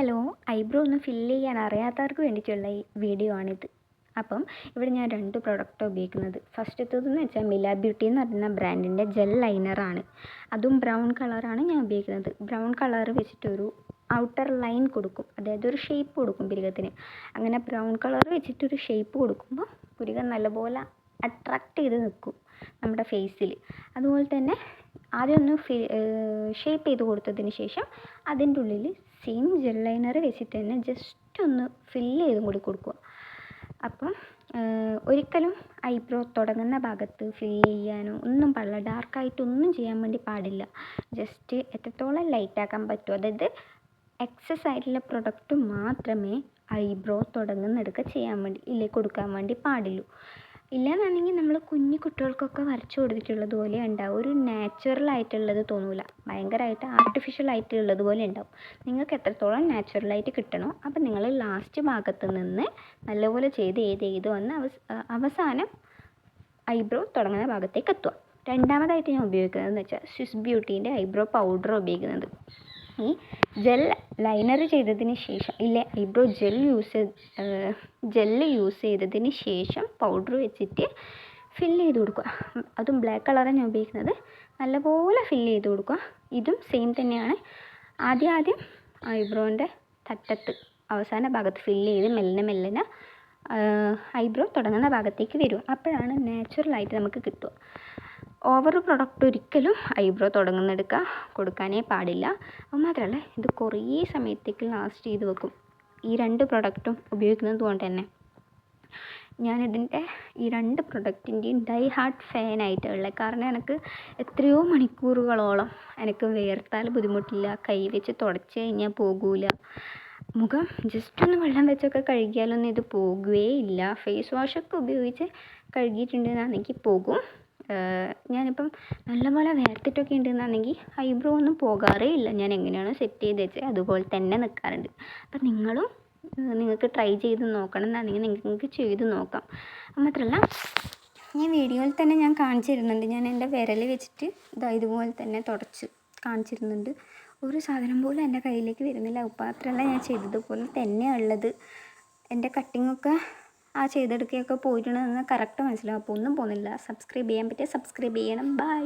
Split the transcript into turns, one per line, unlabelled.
Hello eyebrow ഒന്ന് fill ചെയ്യാൻ അറിയാത്തവർക്ക് വേണ്ടിയിട്ടുള്ള ഈ വീഡിയോ ആണിത്. അപ്പം ഇവിടെ ഞാൻ രണ്ട് പ്രോഡക്റ്റ് ഉപയോഗിക്കുന്നത്. ഫസ്റ്റത്തേതെന്ന് വെച്ചാൽ മില ബ്യൂട്ടി എന്ന് പറയുന്ന ബ്രാൻഡിന്റെ ജെൽ ലൈനറാണ് അതും ബ്രൗൺ കളറാണ് ഞാൻ ഉപയോഗിക്കുന്നത്. ബ്രൗൺ കളർ വെച്ചിട്ടൊരു ഔട്ടർ ലൈൻ കൊടുക്കും. അതായത് ഒരു ഷേപ്പ് കൊടുക്കും പുരികത്തിന്. അങ്ങനെ ബ്രൗൺ കളർ വെച്ചിട്ടൊരു ഷേപ്പ് കൊടുക്കുമ്പോൾ പുരികം നല്ലപോലെ അട്രാക്റ്റ് ചെയ്ത് നിൽക്കും നമ്മുടെ ഫേസിൽ അതുപോലെ തന്നെ ആദ്യം ഒന്ന് ഷേപ്പ് ചെയ്ത് കൊടുത്തതിന് ശേഷം അതിന്റെ ഉള്ളിൽ സെയിം ജെൽ ലൈനർ വെച്ചിട്ട് തന്നെ ജസ്റ്റ് ഒന്ന് ഫില്ല് ചെയ്തും കൂടി കൊടുക്കുക. അപ്പം ഒരിക്കലും ഐബ്രോ തുടങ്ങുന്ന ഭാഗത്ത് ഫില്ല് ചെയ്യാനോ ഒന്നും പാടില്ല ഡാർക്കായിട്ടൊന്നും ചെയ്യാൻ വേണ്ടി പാടില്ല. ജസ്റ്റ് എത്രത്തോളം ലൈറ്റ് ആക്കാൻ പറ്റുമോ അതായത് എക്സസ് ആയിട്ടുള്ള പ്രൊഡക്റ്റ് മാത്രമേ ഐബ്രോ തുടങ്ങുന്നിടക്ക് ചെയ്യാൻ വേണ്ടി ഇല്ലേ കൊടുക്കാൻ വേണ്ടി പാടുള്ളൂ. ഇല്ലാന്നുണ്ടെങ്കിൽ നമ്മൾ കുഞ്ഞു കുട്ടികൾക്കൊക്കെ വരച്ചു കൊടുത്തിട്ടുള്ളത് പോലെ ഉണ്ടാവും. ഒരു നാച്ചുറൽ ആയിട്ടുള്ളത് തോന്നില്ല ഭയങ്കരമായിട്ട് ആർട്ടിഫിഷ്യൽ ആയിട്ടുള്ളത് പോലെ ഉണ്ടാവും. നിങ്ങൾക്ക് എത്രത്തോളം നാച്ചുറലായിട്ട് കിട്ടണോ അപ്പം നിങ്ങൾ ലാസ്റ്റ് ഭാഗത്ത് നിന്ന് നല്ലപോലെ ചെയ്ത് ചെയ്ത് ചെയ്ത് വന്ന് അവസ് അവസാനം ഐബ്രോ തുടങ്ങുന്ന ഭാഗത്തേക്ക് എത്തുക. രണ്ടാമതായിട്ട് ഞാൻ ഉപയോഗിക്കുന്നത് ഉപയോഗിക്കുന്നതെന്ന് വെച്ചാൽ സ്വിസ് ബ്യൂട്ടീന്റെ ഐബ്രോ പൗഡർ ഉപയോഗിക്കുന്നത്. ഈ ജെൽ ലൈനർ ചെയ്തതിന് ശേഷം ഇല്ലേ eyebrow gel use gel use ചെയ്തതിന് ശേഷം പൗഡർ വെച്ചിട്ട് ഫില്ല് ചെയ്ത് കൊടുക്കുക. അതും ബ്ലാക്ക് കളറാണ് ഞാൻ ഉപയോഗിക്കുന്നത്. നല്ലപോലെ ഫില്ല് ചെയ്ത് കൊടുക്കുക. ഇതും സെയിം തന്നെയാണ്. ആദ്യം ആദ്യം ഐബ്രോന്റെ തട്ടത്ത് അവസാന ഭാഗത്ത് ഫില്ല് ചെയ്ത് മെല്ലെ മെല്ലനെ ഐബ്രോ തുടങ്ങുന്ന ഭാഗത്തേക്ക് വരും അപ്പോഴാണ് നാച്ചുറലായിട്ട് നമുക്ക് കിട്ടുക. ഓവർ പ്രൊഡക്റ്റ് ഒരിക്കലും ഐബ്രോ തുടങ്ങുന്നെടുക്ക കൊടുക്കാനേ പാടില്ല. അത് മാത്രമല്ല ഇത് കുറേ സമയത്തേക്ക് ലാസ്റ്റ് ചെയ്ത് വെക്കും. ഈ രണ്ട് പ്രൊഡക്റ്റും ഉപയോഗിക്കുന്നത് കൊണ്ട് തന്നെ. ഞാനിതിന്റെ ഈ രണ്ട് പ്രൊഡക്റ്റിന്റെയും ഡൈ ഹാർട്ട് ഫാനായിട്ടുള്ളത് കാരണം എനിക്ക് എത്രയോ മണിക്കൂറുകളോളം എനിക്ക് വേർത്താൽ ബുദ്ധിമുട്ടില്ല കൈ വെച്ച് തുടച്ച് കഴിഞ്ഞാൽ പോകില്ല മുഖം ജസ്റ്റ് ഒന്ന് വെള്ളം വെച്ചൊക്കെ കഴുകിയാലൊന്നും ഇത് പോകുകയേ ഇല്ല ഫേസ് വാഷൊക്കെ ഉപയോഗിച്ച് കഴുകിയിട്ടുണ്ടെന്നാണെങ്കിൽ പോകും ഞാനിപ്പം നല്ലപോലെ വേർത്തിട്ടൊക്കെ ഉണ്ടെന്നാണെങ്കിൽ ഐബ്രോ ഒന്നും പോകാറേ ഇല്ല. ഞാൻ എങ്ങനെയാണോ സെറ്റ് ചെയ്ത് വെച്ചത് അതുപോലെ തന്നെ നിൽക്കാറുണ്ട് അപ്പം നിങ്ങളും നിങ്ങൾക്ക് ട്രൈ ചെയ്ത് നോക്കണം എന്നാണെങ്കിൽ നിങ്ങൾക്ക് ചെയ്ത് നോക്കാം. മാത്രമല്ല ഈ വീഡിയോയിൽ തന്നെ ഞാൻ കാണിച്ചു തരുന്നുണ്ട്. ഞാൻ എന്റെ വിരൽ വെച്ചിട്ട് ഇതാ ഇതുപോലെ തന്നെ തുടച്ച് കാണിച്ചിരുന്നുണ്ട് ഒരു സാധനം പോലും എന്റെ കയ്യിലേക്ക് വരുന്നില്ല. മാത്രമല്ല ഞാൻ ചെയ്തതുപോലെ തന്നെയാണ് ഉള്ളത്. എന്റെ കട്ടിങ്ങൊക്കെ ആ ചെയ്തെടുക്കുകയൊക്കെ പോയിട്ടുണ്ടെന്ന് കറക്റ്റ് മനസ്സിലാവും. അപ്പോൾ ഒന്നും പോകുന്നില്ല. സബ്സ്ക്രൈബ് ചെയ്യാൻ പറ്റിയ സബ്സ്ക്രൈബ് ചെയ്യണം. ബൈ